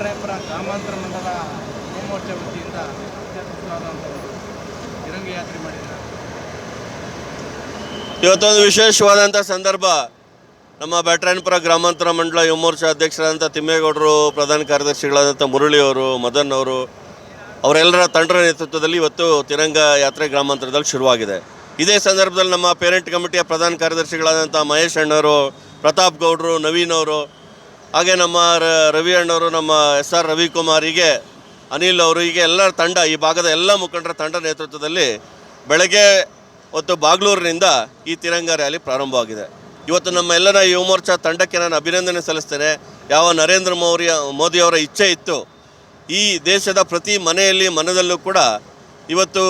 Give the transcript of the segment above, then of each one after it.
ಬ್ಯಾಟ್ರಾಯಪುರ ಗ್ರಾಮಾಂತರ ಮಂಡಲ ಹೋಮೋರ್ಚಾ ವೃತ್ತಿಯಿಂದ ತಿರಂಗ ಯಾತ್ರೆ ಮಾಡಿದ್ದಾರೆ. ಇವತ್ತೊಂದು ವಿಶೇಷವಾದಂಥ ಸಂದರ್ಭ. ನಮ್ಮ ಬ್ಯಾಟ್ರಾಯನಪುರ ಗ್ರಾಮಾಂತರ ಮಂಡಲ ಯುವ ಮೋರ್ಚಾ ಅಧ್ಯಕ್ಷರಾದಂಥ ತಿಮ್ಮೇಗೌಡರು, ಪ್ರಧಾನ ಕಾರ್ಯದರ್ಶಿಗಳಾದಂಥ ಮುರಳಿಯವರು, ಮದನ್ ಅವರು, ಅವರೆಲ್ಲರ ತಂಡರ ನೇತೃತ್ವದಲ್ಲಿ ಇವತ್ತು ತಿರಂಗ ಯಾತ್ರೆ ಗ್ರಾಮಾಂತರದಲ್ಲಿ ಶುರುವಾಗಿದೆ. ಇದೇ ಸಂದರ್ಭದಲ್ಲಿ ನಮ್ಮ ಪೇರೆಂಟ್ ಕಮಿಟಿಯ ಪ್ರಧಾನ ಕಾರ್ಯದರ್ಶಿಗಳಾದಂಥ ಮಹೇಶ್ ಅಣ್ಣವರು ಪ್ರತಾಪ್ ಗೌಡರು, ನವೀನ್ ಅವರು ಹಾಗೆ ನಮ್ಮ ರವಿ ಅಣ್ಣವರು, ನಮ್ಮ ಎಸ್ ಆರ್ ರವಿಕುಮಾರ್ ಹೀಗೆ ಅನಿಲ್ ಅವರು ಹೀಗೆ ಎಲ್ಲರ ತಂಡ, ಈ ಭಾಗದ ಎಲ್ಲ ಮುಖಂಡರ ತಂಡ ನೇತೃತ್ವದಲ್ಲಿ ಬೆಳಗ್ಗೆ ಹೊತ್ತು ಬಾಗ್ಲೂರಿನಿಂದ ಈ ತಿರಂಗ ರ್ಯಾಲಿ ಪ್ರಾರಂಭವಾಗಿದೆ. ಇವತ್ತು ನಮ್ಮ ಎಲ್ಲರ ಯುವ ಮೋರ್ಚಾ ತಂಡಕ್ಕೆ ನಾನು ಅಭಿನಂದನೆ ಸಲ್ಲಿಸ್ತೇನೆ. ಯಾವ ನರೇಂದ್ರ ಮೋದಿ ಮೋದಿಯವರ ಇಚ್ಛೆ ಇತ್ತು, ಈ ದೇಶದ ಪ್ರತಿ ಮನೆಯಲ್ಲಿ ಮನದಲ್ಲೂ ಕೂಡ ಇವತ್ತು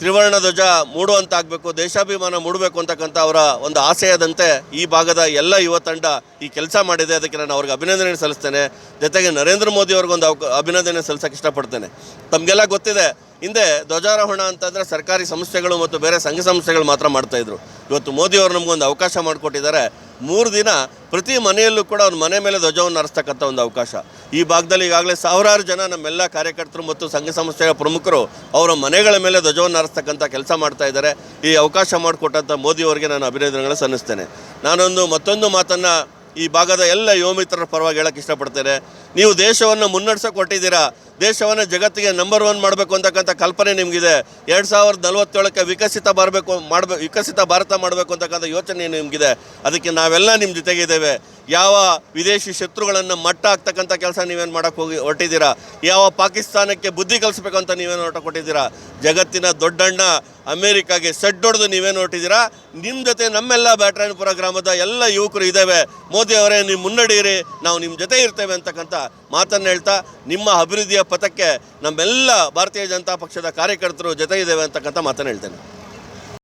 ತ್ರಿವರ್ಣ ಧ್ವಜ ಮೂಡುವಂತಾಗಬೇಕು, ದೇಶಾಭಿಮಾನ ಮೂಡಬೇಕು ಅಂತಕ್ಕಂಥ ಅವರ ಒಂದು ಆಶಯದಂತೆ ಈ ಭಾಗದ ಎಲ್ಲ ಯುವ ತಂಡ ಈ ಕೆಲಸ ಮಾಡಿದೆ. ಅದಕ್ಕೆ ನಾನು ಅವ್ರಿಗೆ ಅಭಿನಂದನೆ ಸಲ್ಲಿಸ್ತೇನೆ. ಜೊತೆಗೆ ನರೇಂದ್ರ ಮೋದಿ ಅವ್ರಿಗೊಂದು ಅವ ಅಭಿನಂದನೆ ಸಲ್ಲಿಸೋಕೆ ಇಷ್ಟಪಡ್ತೇನೆ. ತಮಗೆಲ್ಲ ಗೊತ್ತಿದೆ, ಹಿಂದೆ ಧ್ವಜಾರೋಹಣ ಅಂತಂದರೆ ಸರ್ಕಾರಿ ಸಂಸ್ಥೆಗಳು ಮತ್ತು ಬೇರೆ ಸಂಘ ಸಂಸ್ಥೆಗಳು ಮಾತ್ರ ಮಾಡ್ತಾಯಿದ್ರು ಇವತ್ತು ಮೋದಿ ಅವರು ನಮಗೊಂದು ಅವಕಾಶ ಮಾಡಿಕೊಟ್ಟಿದ್ದಾರೆ. ಮೂರು ದಿನ ಪ್ರತಿ ಮನೆಯಲ್ಲೂ ಕೂಡ ಅವ್ರ ಮನೆ ಮೇಲೆ ಧ್ವಜವನ್ನು ಹರಿಸ್ತಕ್ಕಂಥ ಒಂದು ಅವಕಾಶ. ಈ ಭಾಗದಲ್ಲಿ ಈಗಾಗಲೇ ಸಾವಿರಾರು ಜನ ನಮ್ಮೆಲ್ಲ ಕಾರ್ಯಕರ್ತರು ಮತ್ತು ಸಂಘ ಸಂಸ್ಥೆಗಳ ಪ್ರಮುಖರು ಅವರ ಮನೆಗಳ ಮೇಲೆ ಧ್ವಜವನ್ನು ಹಾರಿಸ್ತಕ್ಕಂಥ ಕೆಲಸ ಮಾಡ್ತಾ ಇದ್ದಾರೆ. ಈ ಅವಕಾಶ ಮಾಡಿಕೊಟ್ಟಂಥ ಮೋದಿಯವರಿಗೆ ನಾನು ಅಭಿನಂದನೆಗಳು ಸಲ್ಲಿಸ್ತೇನೆ. ನಾನೊಂದು ಮತ್ತೊಂದು ಮಾತನ್ನು ಈ ಭಾಗದ ಎಲ್ಲ ಯುವಮಿತ್ರರ ಪರವಾಗಿ ಹೇಳಕ್ಕೆ ಇಷ್ಟಪಡ್ತೇನೆ. ನೀವು ದೇಶವನ್ನು ಮುನ್ನಡೆಸೋಕೆ ಕೊಟ್ಟಿದ್ದೀರಾ ದೇಶವನ್ನು ಜಗತ್ತಿಗೆ ನಂಬರ್ ಒನ್ ಮಾಡಬೇಕು ಅಂತಕ್ಕಂಥ ಕಲ್ಪನೆ ನಿಮಗಿದೆ. ಎರಡು ಸಾವಿರದ ನಲವತ್ತೇಳಕ್ಕೆ ವಿಕಸಿತ ಬರಬೇಕು ಮಾಡಬೇಕು ವಿಕಸಿತ ಭಾರತ ಮಾಡಬೇಕು ಅಂತಕ್ಕಂಥ ಯೋಚನೆ ನಿಮಗಿದೆ. ಅದಕ್ಕೆ ನಾವೆಲ್ಲ ನಿಮ್ಮ ಜೊತೆಗಿದ್ದೇವೆ. ಯಾವ ವಿದೇಶಿ ಶತ್ರುಗಳನ್ನು ಮಟ್ಟ ಹಾಕ್ತಕ್ಕಂಥ ಕೆಲಸ ನೀವೇನು ಮಾಡೋಕ್ಕೆ ಹೋಗಿ ಹೊರಟಿದ್ದೀರಾ? ಯಾವ ಪಾಕಿಸ್ತಾನಕ್ಕೆ ಬುದ್ಧಿ ಕಲಿಸ್ಬೇಕು ಅಂತ ನೀವೇನು ಹೊರಟ ಕೊಟ್ಟಿದ್ದೀರಾ? ಜಗತ್ತಿನ ದೊಡ್ಡಣ್ಣ ಅಮೇರಿಕಾಗೆ ಸೆಡ್ ಹೊಡೆದು ನೀವೇನು ಹೊರಟಿದ್ದೀರಾ? ನಿಮ್ಮ ಜೊತೆ ನಮ್ಮೆಲ್ಲ ಬ್ಯಾಟ್ರಾಯನಪುರ ಗ್ರಾಮದ ಎಲ್ಲ ಯುವಕರು ಇದ್ದಾವೆ. ಮೋದಿ ಅವರೇ, ನೀವು ಮುನ್ನಡೆಯಿರಿ ನಾವು ನಿಮ್ಮ ಜೊತೆ ಇರ್ತೇವೆ ಅಂತಕ್ಕಂಥ ಮಾತನ್ನು ಹೇಳ್ತಾ, ನಿಮ್ಮ ಅಭಿವೃದ್ಧಿಯ ಪಥಕ್ಕೆ ನಮ್ಮೆಲ್ಲ ಭಾರತೀಯ ಜನತಾ ಪಕ್ಷದ ಕಾರ್ಯಕರ್ತರು ಜೊತೆ ಇದ್ದೇವೆ ಅಂತಕ್ಕಂಥ ಮಾತನ್ನು ಹೇಳ್ತೇನೆ.